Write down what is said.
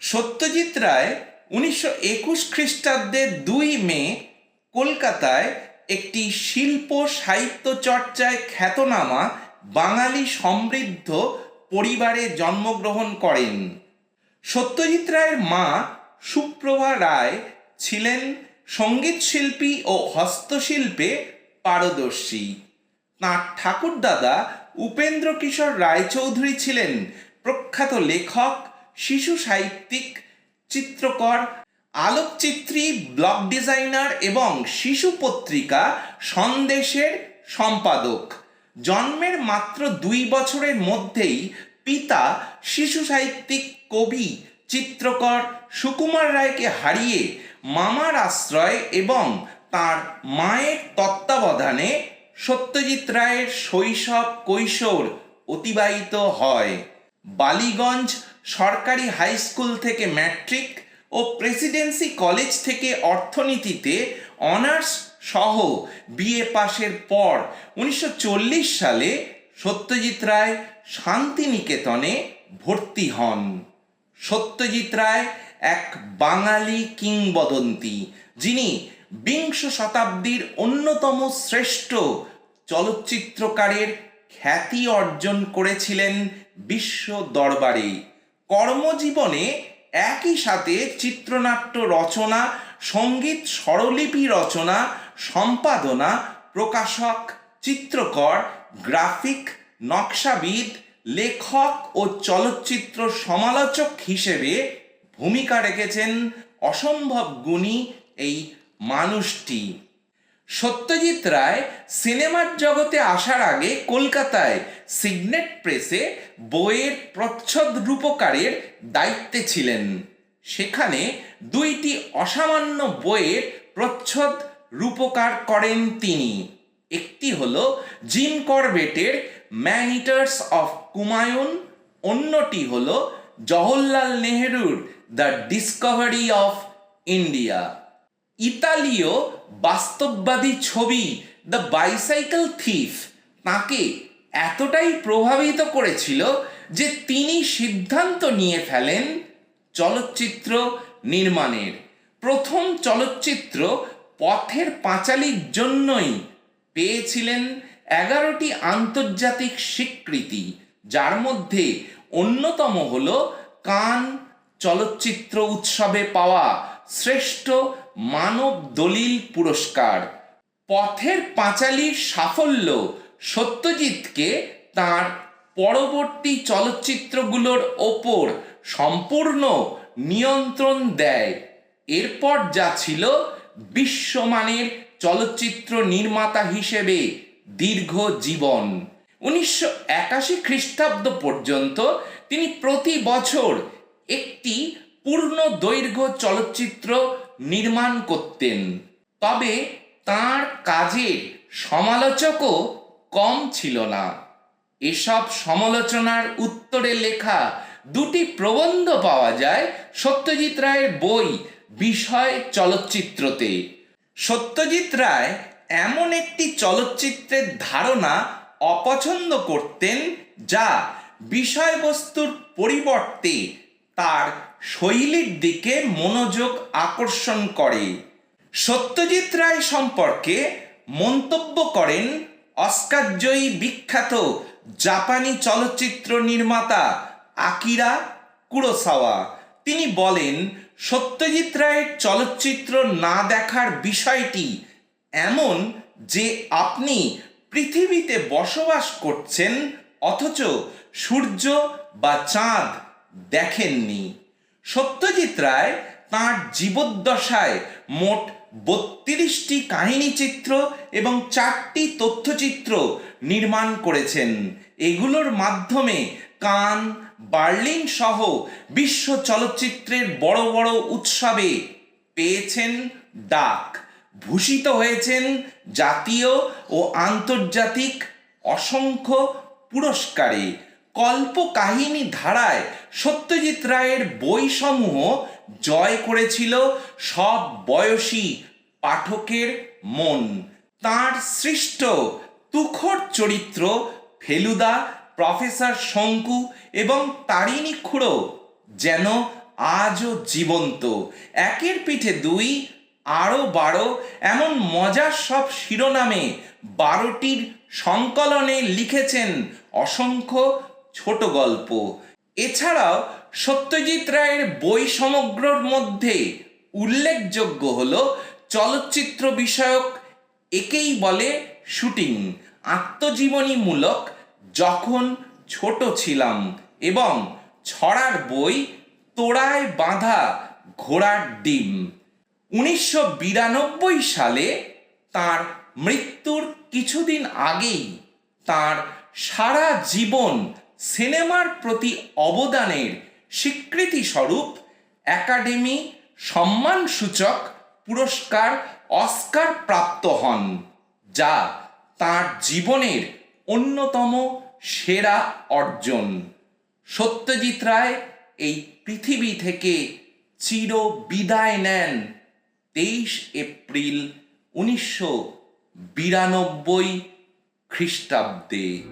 সত্যজিৎ রায় উনিশশো একুশ খ্রিস্টাব্দের দুই মে কলকাতায় একটি শিল্প সাহিত্য চর্চায় খ্যাতনামা বাঙালি সমৃদ্ধ পরিবারে জন্মগ্রহণ করেন। সত্যজিৎ রায়ের মা সুপ্রভা রায় ছিলেন সংগীত শিল্পী ও হস্তশিল্পে পারদর্শী। তাঁর ঠাকুরদাদা উপেন্দ্র কিশোর রায়চৌধুরী ছিলেন প্রখ্যাত লেখক শিশু সাহিত্যিক, চিত্রকর, আলোকচিত্রী ব্লগ ডিজাইনার এবং শিশু পত্রিকা সন্দেশের সম্পাদক। জন্মের মাত্র দুই বছরের মধ্যেই পিতা শিশু সাহিত্যিক, কবি, চিত্রকর সুকুমার রায়কে হারিয়ে মামার আশ্রয় এবং তার মায়ের তত্ত্বাবধানে সত্যজিৎ রায়ের শৈশব কৈশোর অতিবাহিত হয়। বালিগঞ্জ সরকারি হাই স্কুল থেকে ম্যাট্রিক ও প্রেসিডেন্সি কলেজ থেকে অর্থনীতিতে অনার্স সহ বিএ পাশের পর উনিশশো চল্লিশ সালে সত্যজিৎ রায় শান্তিনিকেতনে ভর্তি হন। সত্যজিৎ রায় এক বাঙালি কিংবদন্তি, যিনি বিংশ শতাব্দীর অন্যতম শ্রেষ্ঠ চলচ্চিত্রকারের খ্যাতি অর্জন করেছিলেন বিশ্ব দরবারে কর্মজীবনে একই সাথে চিত্রনাট্য রচনা, সংগীত স্বরলিপি রচনা, সম্পাদনা, প্রকাশক, চিত্রকর, গ্রাফিক, নকশাবিদ, লেখক ও চলচ্চিত্র সমালোচক হিসেবে ভূমিকা রেখেছেন অসম্ভব গুণী এই মানুষটি। সত্যজিৎ রায় সিনেমার জগতে আসার আগে কলকাতায় সিগনেট প্রেসে বইয়ের প্রচ্ছদ রূপকারের দায়িত্বে ছিলেন। সেখানে দুইটি অসামান্য বইয়ের প্রচ্ছদ রূপকার করেন তিনি। একটি হল জিম করবেটের ম্যান ইটার্স অফ কুমায়ুন, অন্যটি হল জওহরলাল নেহেরুর দ্য ডিসকভারি অফ ইন্ডিয়া। ইতালীয় বাস্তববাদী ছবি দ্য বাইসাইকেল থিফ তাকে এতটাই প্রভাবিত করেছিল যে তিনি সিদ্ধান্ত নিয়ে ফেলেন চলচ্চিত্র নির্মাণের। প্রথম চলচ্চিত্র পথের পাঁচালীর জন্যই পেয়েছিলেন এগারোটি আন্তর্জাতিক স্বীকৃতি, যার মধ্যে অন্যতম হল কান চলচ্চিত্র উৎসবে পাওয়া শ্রেষ্ঠ মানব দলিল পুরস্কার। পথের পাঁচালীর সাফল্য সত্যজিৎকে তার পরবর্তী চলচ্চিত্রগুলোর ওপর সম্পূর্ণ নিয়ন্ত্রণ দেয়। এরপর যা ছিল বিশ্বমানের চলচ্চিত্র নির্মাতা হিসেবে দীর্ঘ জীবন। উনিশশো একাশি খ্রিস্টাব্দ পর্যন্ত তিনি প্রতি বছর একটি পূর্ণ দৈর্ঘ্য চলচ্চিত্র নির্মাণ করতেন। তবে তার কাজের সমালোচকও কম ছিল না। এসব সমালোচনার উত্তরে লেখা দুটি প্রবন্ধ পাওয়া যায় সত্যজিৎ রায়ের বই বিষয় চলচ্চিত্রতে। সত্যজিৎ রায় এমন একটি চলচ্চিত্রের ধারণা অপছন্দ করতেন যা বিষয়বস্তুর পরিবর্তে তার শৈলীর দিকে মনোযোগ আকর্ষণ করে। সত্যজিৎ রায় সম্পর্কে মন্তব্য করেন অস্কারজয়ী বিখ্যাত জাপানি চলচ্চিত্র নির্মাতা আকিরা কুরোসাওয়া। তিনি বলেন, সত্যজিৎ রায়ের চলচ্চিত্র না দেখার বিষয়টি এমন যে আপনি পৃথিবীতে বসবাস করছেন, অথচ সূর্য বা চাঁদ দেখেননি। সত্যজিৎ রায় তাঁর জীবদ্দশায় মোট বত্রিশটি কাহিনীচিত্র এবং চারটি তথ্যচিত্র নির্মাণ করেছেন। এগুলোর মাধ্যমে কান, বার্লিন সহ বিশ্ব চলচ্চিত্রের বড় বড় উৎসবে পেয়েছেন ডাক, ভূষিত হয়েছেন জাতীয় ও আন্তর্জাতিক অসংখ্য পুরস্কারে। কল্প কাহিনী ধারায় সত্যজিৎ রায়ের বইসমূহ জয় করেছিল সব বয়সী পাঠকের মন। তার সৃষ্ট তুখর চরিত্র ফেলুদা, প্রফেসর শঙ্কু এবং তারিণী খুড়ো যেন আজও জীবন্ত। একের পিঠে দুই, আরও বারো, এমন মজার সব শিরোনামে বারোটির সংকলনে লিখেছেন অসংখ্য ছোট গল্প। এছাড়াও সত্যজিৎ রায়ের বই সমগ্রর মধ্যে উল্লেখযোগ্য হল চলচ্চিত্র বিষয়ক একেই বলে শুটিং, আত্মজীবনীমূলক যখন ছোট ছিলাম এবং ছড়ার বই তোড়ায় বাঁধা ঘোড়ার ডিম। উনিশশো বিরানব্বই সালে তার মৃত্যুর কিছুদিন আগেই তার সারা জীবন সিনেমার প্রতি অবদানের স্বীকৃতি স্বরূপ একাডেমি সম্মানসূচক পুরস্কার অস্কার প্রাপ্ত হন, যা তার জীবনের অন্যতম সেরা অর্জন। সত্যজিৎ রায় এই পৃথিবী থেকে চির বিদায় নেন তেইশ এপ্রিল উনিশশো বিরানব্বই খ্রিস্টাব্দে।